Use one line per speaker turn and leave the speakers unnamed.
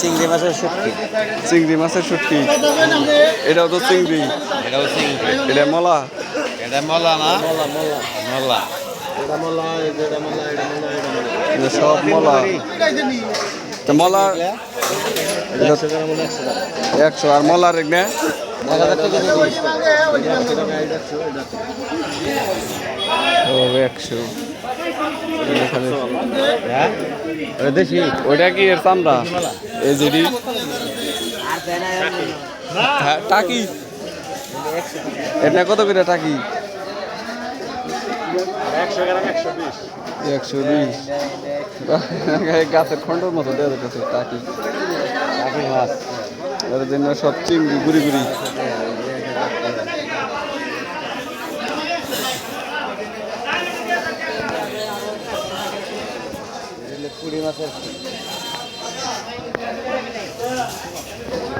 চিংড়ি মাছের শুটকি।
চিংড়ি মাছের শুটকি। এটাও তো চিংড়ি।
এটাও চিংড়ি।
এটা মলা?
এটা মলা না? মলা মলা। মলা।
এটা সব মলা। তো মলা এটা একশো আর না। ও একশো।
দেশি
ওইটা কি এর চামড়া? এই যেটি হ্যাঁ টাকি। এটা কত করে টাকি? একশো বিশ। গাছের খন্ডর মতো দেওয়া যাচ্ছে টাকি।
মাছ।
এর জন্য সব চিংড়ি গুড়ি গুড়ি।
কুড়ি মাসের।